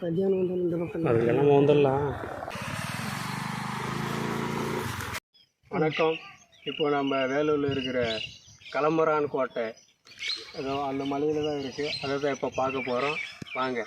மத்தியானம் வந்து இந்த பக்கம் அதுக்கெல்லாம் வந்துடலாம் வணக்கம். இப்போ நம்ம வேலூரில் இருக்கிற கலம்பரான் கோட்டை ஏதோ அந்த மலையில் தான் இருக்குது அதை தான் இப்போ பார்க்க போகிறோம் வாங்க.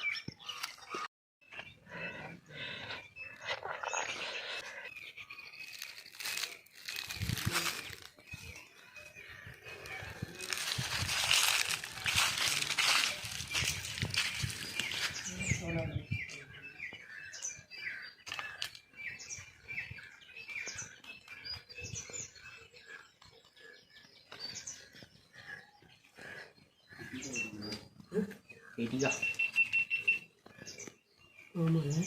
ஆமாங்க.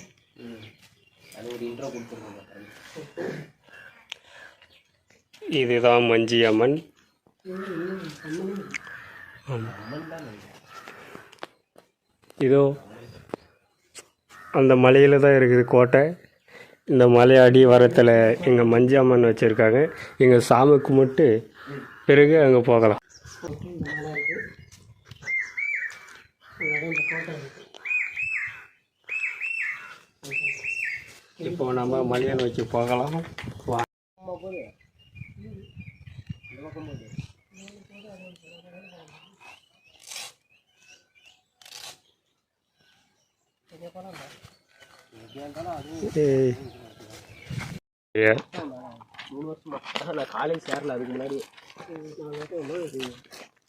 இதுதான் மஞ்சி அம்மன். இதோ அந்த மலையில் தான் இருக்குது கோட்டை. இந்த மலை அடிவாரத்தில் எங்கள் மஞ்சி அம்மன் வச்சுருக்காங்க. இங்கே சாமி கும்பிட்டு பிறகு அங்கே போகலாம் இந்த மலை இருக்குது அங்கே இந்த கோட்டை இருக்குது இப்போ நம்ம மலையை வச்சு போகலாம். மூணு வருஷமா. நான் காலேஜ் சேரல அதுக்கு முன்னாடி முன்னாடி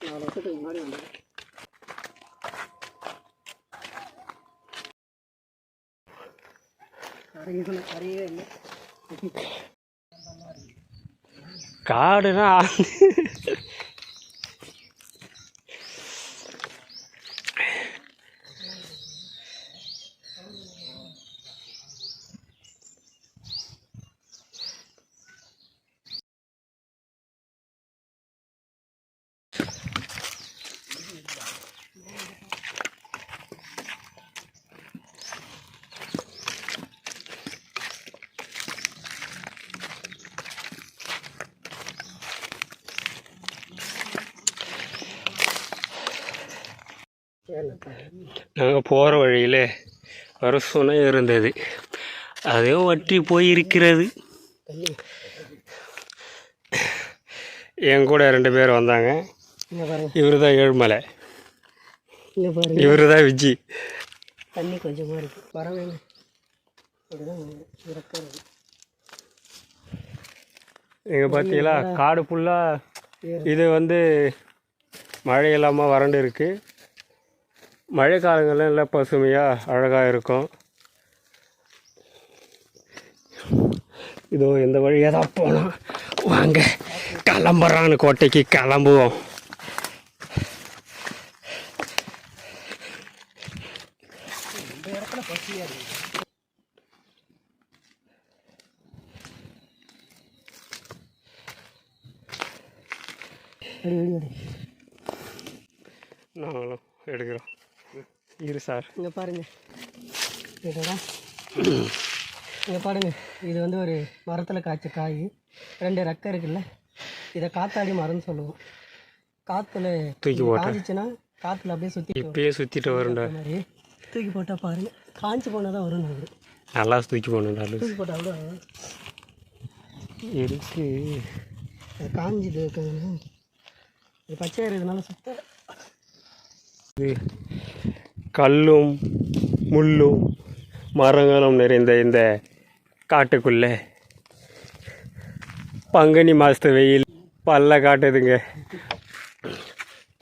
நாலு வருஷத்துக்கு முன்னாடி வந்தேன். கரையே இல்லை. காடுனா நாங்கள் போகிற வழியில் ஒரு சுனை இருந்தது. அதுவும் வற்றி போயிருக்கிறது. என் கூட ரெண்டு பேர் வந்தாங்க. இவர் தான் ஏழுமலை. இவர் தான் விஜி. தண்ணி கொஞ்சமாக இருக்குது அப்படிதான் இறக்கிறது. இங்கே பார்த்தீங்களா காடு ஃபுல்லாக இது வந்து மழை இல்லாமல் வறண்டு இருக்குது மழை காலங்களில் நல்லா பசுமையாக அழகாக இருக்கும். இதோ இந்த வழியாக தான் போனோம் வாங்க கிளம்புறான்னு கோட்டைக்கு கிளம்புவோம் இந்த இடத்துல பசியாக இருக்குது அடி அடி அடி நாங்களும் எடுக்கிறோம் இரு சார். இங்கே பாருங்க. இதடா இங்கே பாருங்க. இது வந்து ஒரு மரத்தில் காய்ச்ச காய். ரெண்டு ரெக்கை இருக்குல்ல. இதை காத்தாடி மரம்னு சொல்லுவோம். காற்றுல தூக்கி காய்ச்சிச்சுன்னா காற்றுல அப்படியே சுற்றி இப்பயே சுற்றிட்டு வரும்டா. மாதிரி. தூக்கி போட்டால் பாருங்க. காஞ்சி போனால் தான் வரும் நல்லா தூக்கி போகணும்டா தூக்கி போட்டால் கூட. இருக்கு. காஞ்சிது இருக்குதுன்னு. இது பச்சையாக இருக்கிறதுனால சுத்த. இது கல்லும் முள்ளும் மரங்களும் நிறைந்த இந்த காட்டுக்குள்ளே. பங்குனி மாதத்து வெயில் பல்ல காட்டுதுங்க.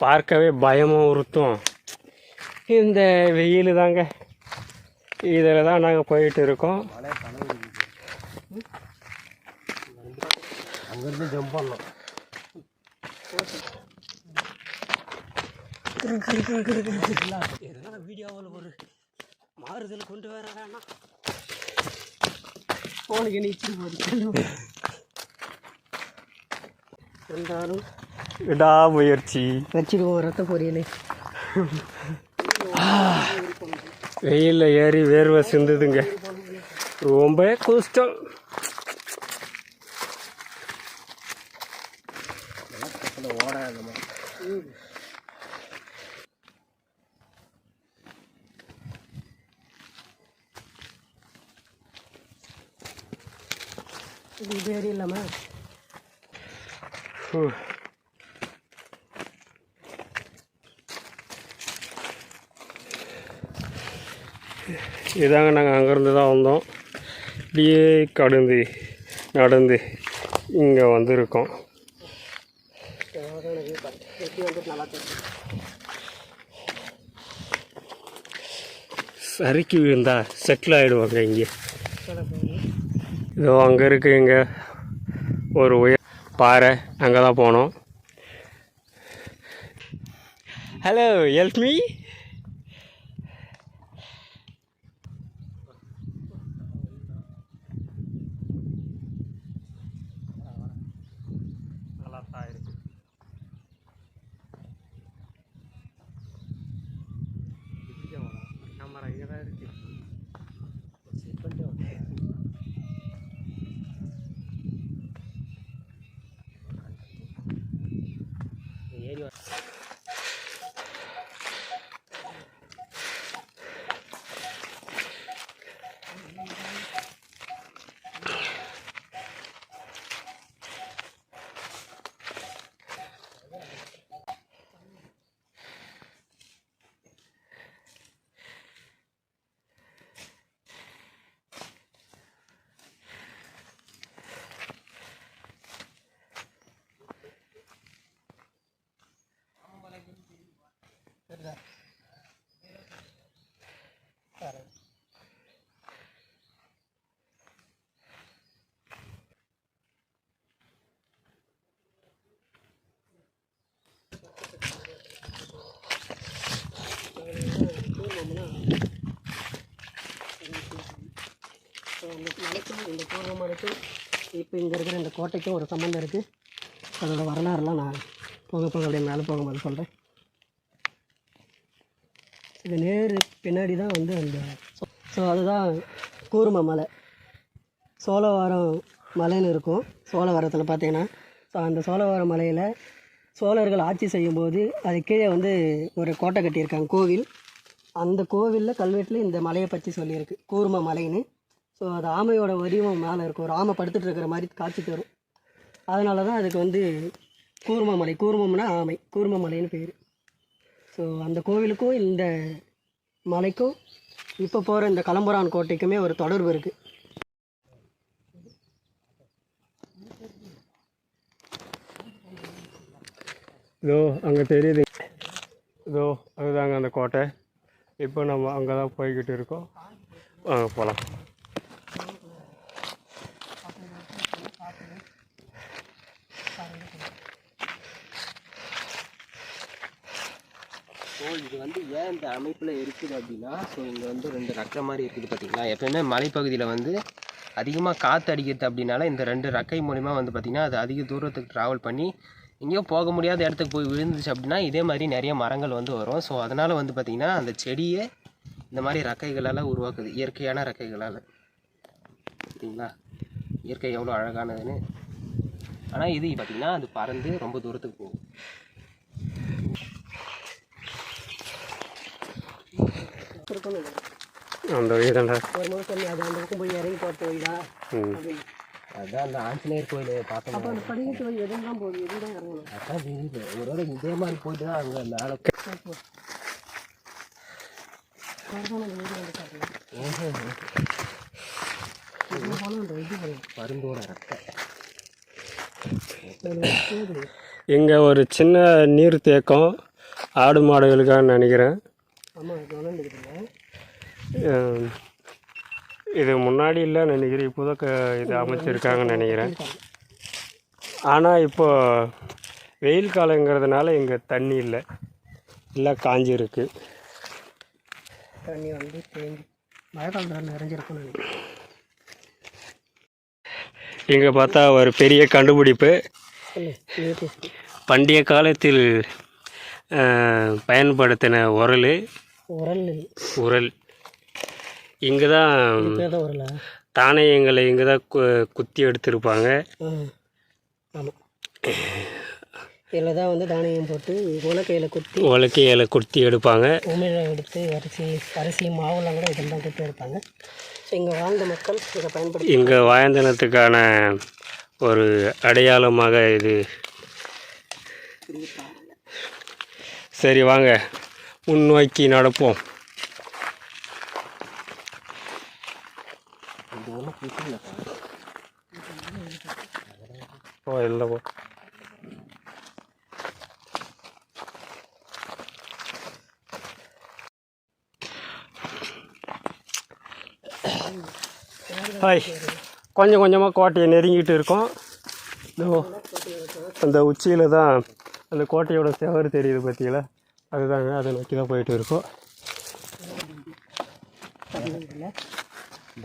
பார்க்கவே பயமாக உறுத்தும். இந்த வெயில் தாங்க. இதில் தான் நாங்கள் போயிட்டு இருக்கோம். அங்கேருந்து ஜம்ப் பண்ணலாம். எதனால் வீடியோவில் ஒரு மாறுதல் கொண்டு வர வேணாம் ஃபோனுக்கு நீச்சு போகுது இருந்தாலும் விடாமுயற்சி வச்சிடுவோம் ரத்த பொரியல். வெயிலில் ஏறி வேர்வை சிந்துதுங்க. ரொம்ப கஷ்டம். இது இது வரையும் இல்லாமல் இதாங்க நாங்கள் அங்கேருந்து தான் வந்தோம். இப்படியே கடந்து நடந்து இங்கே வந்திருக்கோம். சறுக்கி விழுந்தா செட்டில் ஆகிடுவாங்க இங்கே. இதோ அங்கே இருக்கு இங்கே. ஒரு உயர் பாறை. அங்கே தான் போனோம். ஹலோ ஹெல்ப் ஸோ இந்த மலைக்கும் இந்த இப்போ இங்கே இருக்கிற இந்த கோட்டைக்கும் ஒரு சம்மந்தம் இருக்குது அதோட வரலாறுலாம் நான் போக போக அப்படியே மேலே போகும்போது சொல்கிறேன் இது நேரு பின்னாடி தான் வந்து அந்த ஸோ அதுதான் கூர்ம மலை சோழவாரம் மலைன்னு இருக்கும் சோழவாரத்தில் பார்த்தீங்கன்னா ஸோ அந்த சோழவாரம் மலையில் சோழர்கள் ஆட்சி செய்யும்போது அது கீழே வந்து ஒரு கோட்டை கட்டியிருக்காங்க கோவில். அந்த கோவிலில் கல்வெட்டில் இந்த மலையை பற்றி சொல்லியிருக்கு. கூர்ம மலைன்னு. ஸோ அது ஆமையோட வடிவம் மேலே இருக்கும். ஒரு ஆமை படுத்துட்டு இருக்கிற மாதிரி காட்சி தரும் அதனால தான் அதுக்கு வந்து கூர்ம மலை. கூர்மம்னா ஆமை. கூர்ம மலைன்னு பேர். ஸோ அந்த கோவிலுக்கும் இந்த மலைக்கும் இப்போ போகிற இந்த கலம்புரான் கோட்டைக்குமே ஒரு தொடர்பு இருக்குது இதோ அங்கே தெரியுது. இதோ அதுதாங்க அந்த கோட்டை. இப்போ நம்ம அங்கே தான் போய்கிட்டு இருக்கோம். வாங்க போகலாம் ஸோ இது வந்து ஏன் இந்த அமைப்பில் இருக்குது அப்படின்னா ஸோ இங்கே வந்து ரெண்டு ரக்கை மாதிரி இருக்குது பார்த்திங்களா எப்பயுமே மலைப்பகுதியில் வந்து அதிகமாக காற்று அடிக்கிறது அப்படின்னால இந்த ரெண்டு ரக்கை மூலிமா வந்து பார்த்திங்கன்னா அது அதிக தூரத்துக்கு ட்ராவல் பண்ணி எங்கேயோ போக முடியாத இடத்துக்கு போய் விழுந்துச்சு அப்படின்னா இதே மாதிரி நிறைய மரங்கள் வந்து வரும். ஸோ அதனால் வந்து பார்த்திங்கன்னா அந்த செடியே இந்த மாதிரி ரக்கைகளால் உருவாக்குது. இயற்கையான ரக்கைகளால். சரிங்களா? இயற்கை எவ்வளோ அழகானதுன்னு. ஆனால் இது பார்த்திங்கன்னா அது பறந்து ரொம்ப தூரத்துக்கு போகும். அந்த வீடண்டா ஒரு அது அந்த பக்கம் போய் இறங்கி ம். அப்படின்னு. அதான் அந்த ஆஞ்சநேயர் கோயில் பார்த்தோம். அப்போ அந்த படிக்கட்டு வழி எதுவும் தான் போகுது? எதுவும் தான் இறங்கணும் அதான் தெரியுது. ஒரு வேளை இதே மாதிரி போயிட்டு தான் அங்கே மேலே இங்கே ஒரு சின்ன நீர் தேக்கம் ஆடு மாடுகளுக்காக நினைக்கிறேன். ஆமாம் இது முன்னாடி இல்லை நினைக்கிறேன். இப்போ தான் க- இது அமைச்சிருக்காங்கன்னு நினைக்கிறேன். ஆனால் இப்போ வெயில் காலங்கிறதுனால இங்கே தண்ணி இல்லை. எல்லாம் காஞ்சிருக்கு. தண்ணி வந்து தேங்கி மழை காலத்தில் நிறைஞ்சிருக்கும்னு நினைக்கிறேன். இங்கே பார்த்தா ஒரு பெரிய கண்டுபிடிப்பு. பண்டைய காலத்தில் பயன்படுத்தின உரல். உரல். உரல். இங்கே தான் தானியங்களை இங்கே தான் கு குத்தி எடுத்திருப்பாங்க. ஆமாம் இதில் தான் வந்து தானியம் போட்டு உலக்கையில் குத்தி உலக்கையில குத்தி எடுப்பாங்க. உமிழை எடுத்து அரிசி அரிசி மாவுலாம் கூட இதில் தான் குத்தி எடுப்பாங்க. ஸோ இங்கே வாழ்ந்த மக்கள் இதை பயன்படுத்தி இங்கே வாய்ந்தனத்துக்கான ஒரு அடையாளமாக இது. சரி வாங்க. முன்னோக்கி நடப்போம். இது ஒன்றும் பிரச்சனை ஓ இல்லை போ ஹாய். கொஞ்சம் கொஞ்சமாக கோட்டையை நெருங்கிட்டு இருக்கோம். அந்த உச்சியில் தான் அந்த கோட்டையோட செவர் தெரியுது பார்த்தீங்களா அதுதாங்க அதை நோக்கி தான் போயிட்டு இருக்கோம்.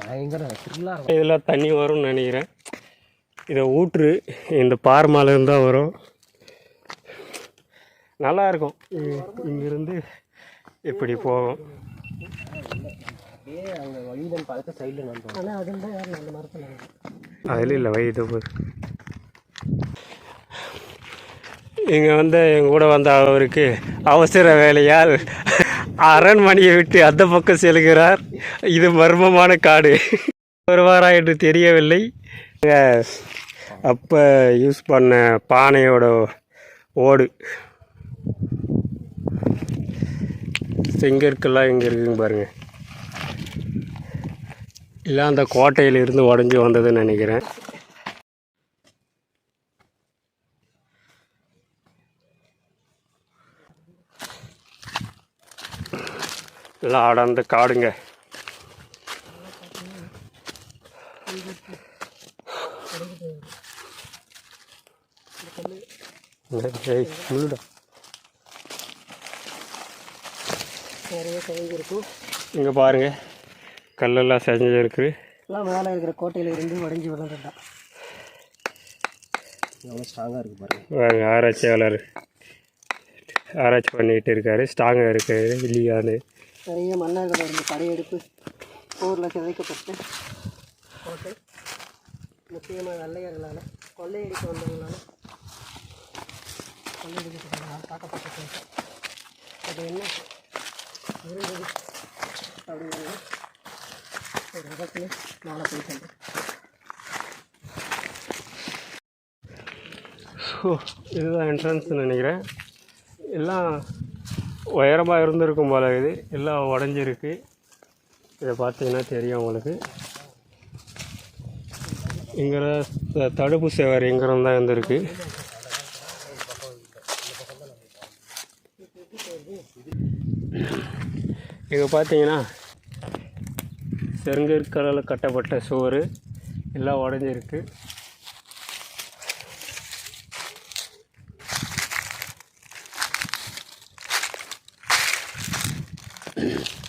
பயங்கர த்ரில்லாக இருக்கும் இதில் தண்ணி வரும்னு நினைக்கிறேன். இதை ஊற்று இந்த பார்மாலேருந்து தான் வரும். நல்லா இருக்கும். இ- இங்கிருந்து இப்படி போகும். அதில் இல்லை வயது போகுது இங்கே வந்து எங்க கூட வந்த அவருக்கு அவசர வேலையால் அரண்மனையை விட்டு அந்த பக்கம் செல்கிறார். இது மர்மமான காடு. வருவாரா என்று தெரியவில்லை. அப்போ யூஸ் பண்ண பானையோட ஓடு. செங்கற்கெல்லாம் இங்கே இருக்குதுன்னு பாருங்கள் இல்லை அந்த கோட்டையிலிருந்து உடஞ்சி வந்ததுன்னு நினைக்கிறேன். எல்லாம் அடர்ந்த காடுங்க. முள்ளுடா. நிறைய செஞ்சிருக்கும் இங்க பாருங்க. கல்லெல்லாம் செஞ்சு இருக்குது. எல்லாம் மேலே இருக்கிற கோட்டையில் இருந்து உடஞ்சி எவ்வளோ ஸ்ட்ராங்காக இருக்குது பாருங்க. பாருங்க ஆராய்ச்சியாளர். ஆராய்ச்சி பண்ணிட்டு இருக்காரு. ஸ்ட்ராங்காக இருக்காரு இல்லையான்னு நிறைய மன்னர்கள் இருந்து படையெடுப்பு போரில் சிதைக்கப்பட்டு. கோட்டை முக்கியமாக வெள்ளையர்களால் கொள்ளையடிக்க வந்தவங்களால கொள்ளையடிக்கப்பட்டவங்களால் தாக்கப்பட்ட கோட்டை அது என்ன? இருந்தது. அப்படிங்கிறது ஒரு விதத்தில் மேலே போய் சொல்கிறேன் ஸோ இதுதான் என்ட்ரன்ஸ் நினைக்கிறேன். எல்லாம் உயரமாக இருந்திருக்கும் போல இது. எல்லாம் உடஞ்சிருக்கு. இதை பார்த்தீங்கன்னா தெரியும் உங்களுக்கு. இங்கிற த- தடுப்பு சேவர் இங்கிருந்து தான் இருந்திருக்கு. இங்கே பார்த்தீங்கன்னா செருங்கற்களால் கட்டப்பட்ட சுவர். எல்லாம் உடஞ்சிருக்கு. Yeah.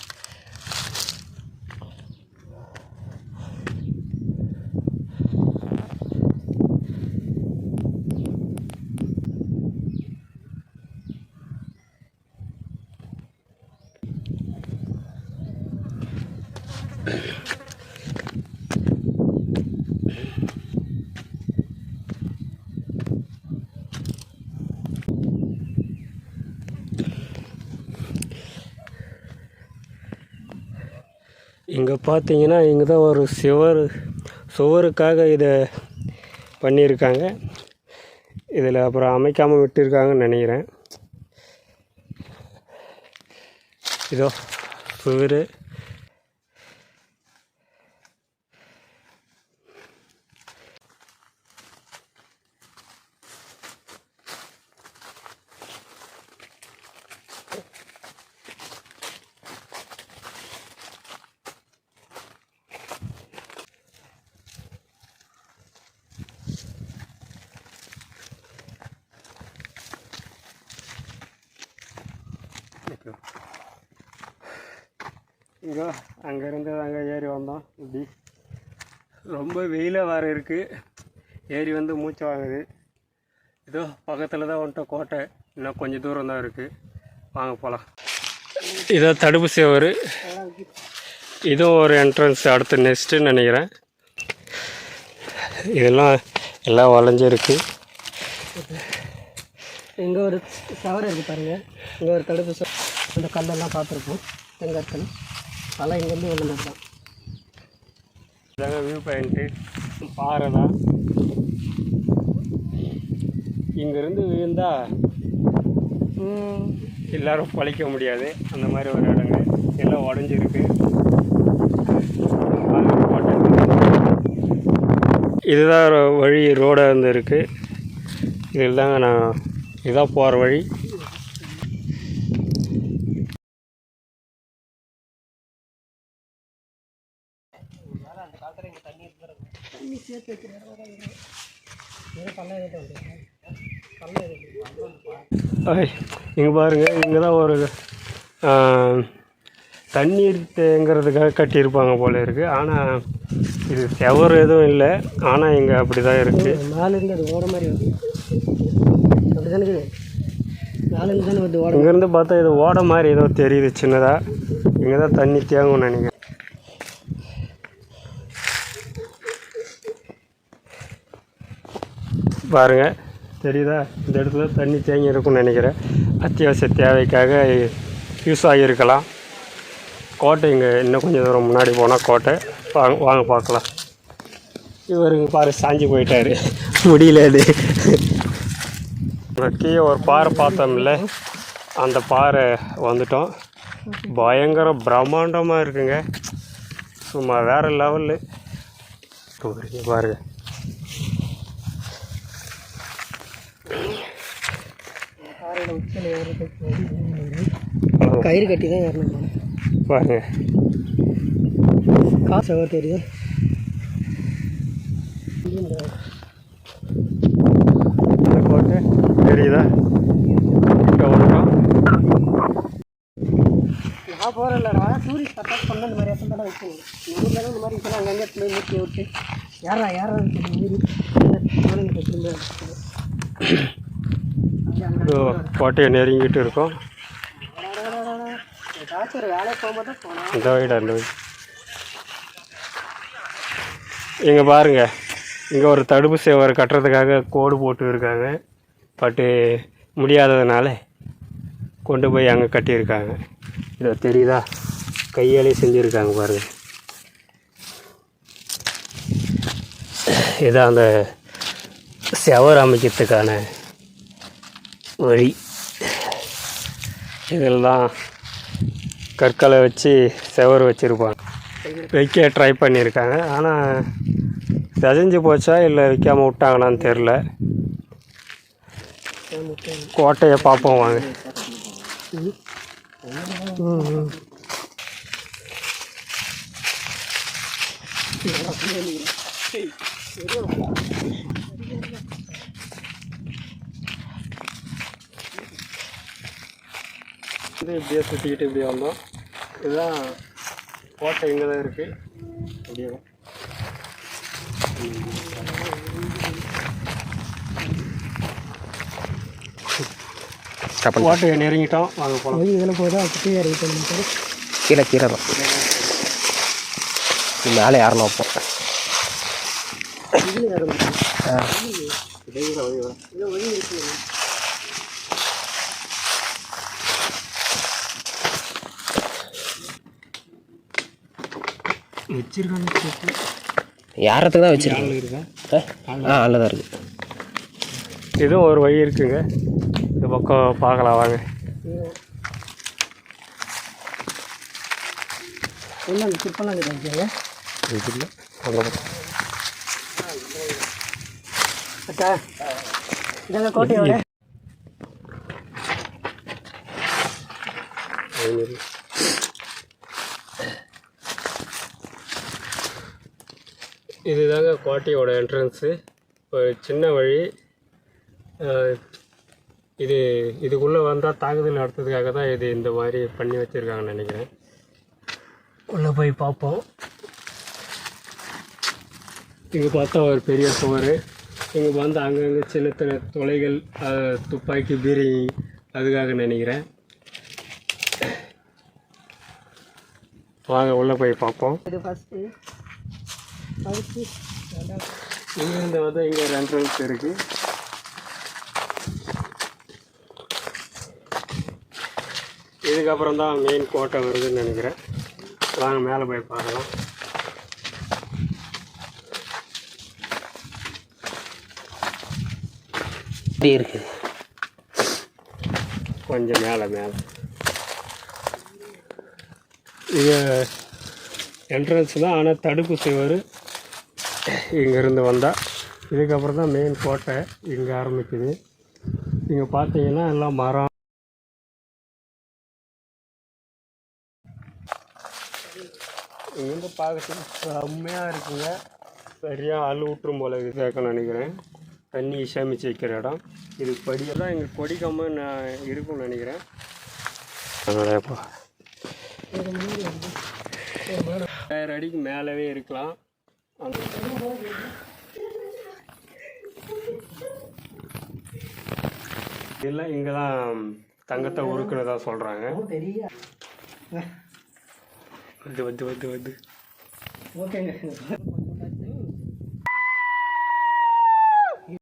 இங்கே பார்த்தீங்கன்னா இங்கே தான் ஒரு சுவர் சுவருக்காக இதை பண்ணியிருக்காங்க. இதில் அப்புறம் அமைக்காமல் விட்டுருக்காங்கன்னு நினைக்கிறேன். இதோ சுவர். இதோ அங்கேருந்து அங்கே ஏறி வந்தோம். இப்படி ரொம்ப வெயிலாக வேறு இருக்குது ஏறி வந்து மூச்சு வாங்குது. இதோ பக்கத்தில் தான் வந்துட்டோம் கோட்டை. இன்னும் கொஞ்சம் தூரம் தான் இருக்குது வாங்க போகலாம் இதோ தடுப்பு சேவர் இதுவும் ஒரு என்ட்ரன்ஸ் அடுத்து நெக்ஸ்ட்டுன்னு நினைக்கிறேன். இதெல்லாம் எல்லாம் வளைஞ்சிருக்கு இங்கே ஒரு சவரம் இருக்குது பாருங்கள் இங்கே ஒரு தடுப்பு அந்த கல்லெல்லாம் பார்த்துருப்போம். செங்கற்கள் அதெல்லாம் இங்கேருந்து விழுந்தது தான் இதாங்க வியூ பாயிண்ட்டு பாறை தான் இங்கேருந்து விழுந்தா எல்லாரும் பழிக்க முடியாது. அந்த மாதிரி ஒரு இடங்க. எல்லாம் உடஞ்சிருக்கு. இதுதான் வழி ரோடாக வந்து இருக்குது இதில் தாங்க நான் இதான் போகிற வழி. இங்கே பாருங்கள் இங்கே தான் ஒரு தண்ணீர் தேங்கிறதுக்காக கட்டியிருப்பாங்க போல இருக்குது ஆனால் இது செவர் எதுவும் இல்லை. ஆனால் இங்கே அப்படி தான் இருக்குது மேலே இருந்து அது ஓட மாதிரி வருது. அப்படி தானே இருந்து தானே வருது ஓட இங்கேருந்து பார்த்தா இது ஓட மாதிரி ஏதோ தெரியுது சின்னதாக இங்கே தான் தண்ணி தேங்கும்னு நினைக்கிறேன். பாருங்கள் தெரியுதா? இந்த இடத்துல தண்ணி தேங்கி இருக்கும்னு நினைக்கிறேன். அத்தியாவசிய தேவைக்காக யூஸ் ஆகியிருக்கலாம். கோட்டை இங்கே இன்னும் கொஞ்சம் தூரம் முன்னாடி போனால் கோட்டை. வாங்க வாங்க பார்க்கலாம். இவருங்க பாரு சாஞ்சி போயிட்டாரு. முடியல அது. கீழே ஒரு பாறை பார்த்தோம்ல அந்த பாறை வந்துட்டோம். பயங்கர பிரம்மாண்டமாக இருக்குங்க. சும்மா வேறு லெவலு பாருங்கள் கயிறு கட்டி தான் ஏறணும். பாருங்க. காசு எவ்வளோ தெரியுது? தெரியுதா? நான் போகிறேன் இல்லைடா டூரிஸ்ட் பர்பஸ் பண்ண இந்த மாதிரி இடத்துல தான் வைக்கணும். இந்த மாதிரி இப்போலாம் அங்கங்கே போய் மூட்டி விட்டு யாரா யாரா ஊரி? திரும்ப கோட்டையை நெருங்கிட்டு இருக்கோம். இந்த வீடா இந்த வீடு இங்கே பாருங்க. இங்கே ஒரு தடுப்பு சேவர் கட்டுறதுக்காக கோடு போட்டு இருக்காங்க. பட்டு முடியாததுனால கொண்டு போய் அங்கே கட்டியிருக்காங்க. இதோ தெரியுதா? கையாலே செஞ்சுருக்காங்க பாருங்கள் இதான் அந்த செவர் அமைக்கிறதுக்கான வழி. இதில் தான் கற்களை வச்சு செவர் வச்சுருப்பாங்க. வைக்க ட்ரை பண்ணியிருக்காங்க. ஆனால் செதஞ்சு போச்சா இல்லை வைக்காமல் விட்டாங்களான்னு தெரில கோட்டையை பார்ப்போம் வாங்க. வந்து இப்படியே சுற்றிக்கிட்டு இப்படியே வந்தோம். இதுதான் கோட்டை இங்கே தான் இருக்குது அப்படியே. கோட்டையை நெருங்கிட்டோம். வாங்க போகலாம் இதில் போய் தான் குட்டி வந்து கீழே கீழே தான் இது மேலே யாரும் வைப்போம் இதில் வச்சிருக்காங்க யாரத்துக்கு தான் வச்சுருக்கேன் இருக்கா ஆ நல்லதாக இருக்குது இதுவும் ஒரு வழி இருக்குங்க. இந்த பக்கம் பார்க்கலாம் வாங்க. என்ன இது இல்லை. அக்கா இதாங்க கோட்டையோட. இதுதாங்க குவாட்டியோட என்ட்ரன்ஸு ஒரு சின்ன வழி. இது இதுக்குள்ளே வந்தால் தாக்குதல் நடத்துறதுக்காக தான் இது இந்த மாதிரி பண்ணி வச்சுருக்காங்கன்னு நினைக்கிறேன். உள்ளே போய் பார்ப்போம். இங்கே பார்த்தா ஒரு பெரிய சுவர். இங்கே வந்து அங்கங்கே சின்ன சின்ன துளைகள் துப்பாக்கி பீரி அதுக்காக நினைக்கிறேன். வாங்க உள்ளே போய் பார்ப்போம். இது ஃபஸ்ட்டு அடுத்து இங்கேருந்து வந்து இங்கே ஒரு என்ட்ரன்ஸ் இருக்குது இதுக்கப்புறம் தான் மெயின் கோட்டை வருதுன்னு நினைக்கிறேன். வாங்க மேலே போய் பார்க்கலாம். இப்படி இருக்குது கொஞ்சம் மேலே மேலே. இது என்ட்ரன்ஸ் தான் ஆனால் தடுப்பு சுவர் இங்கேருந்து வந்தால் இதுக்கப்புறம் தான் மெயின் கோட்டை இங்கே ஆரம்பிக்குது இங்கே பார்த்தீங்கன்னா எல்லாம் மரம் இங்கேருந்து பார்க்கறதுக்கு செம்மையாக இருக்குங்க சரியாக அள்ளு விட்டுரும் போல இது சேர்க்கணும்னு நினைக்கிறேன் தண்ணி சேமித்து வைக்கிற இடம் இது படியெல்லாம் எங்கள் கொடிக்காம நான் இருக்கும்னு நினைக்கிறேன் அதனாலப்பா ஆயிரம் அடிக்கு மேலவே இருக்கலாம் இதெல்லாம் இங்கே தான் தங்கத்தை உருக்குனதா சொல்கிறாங்க வந்து வந்து வந்து வந்து. ஓகேங்க.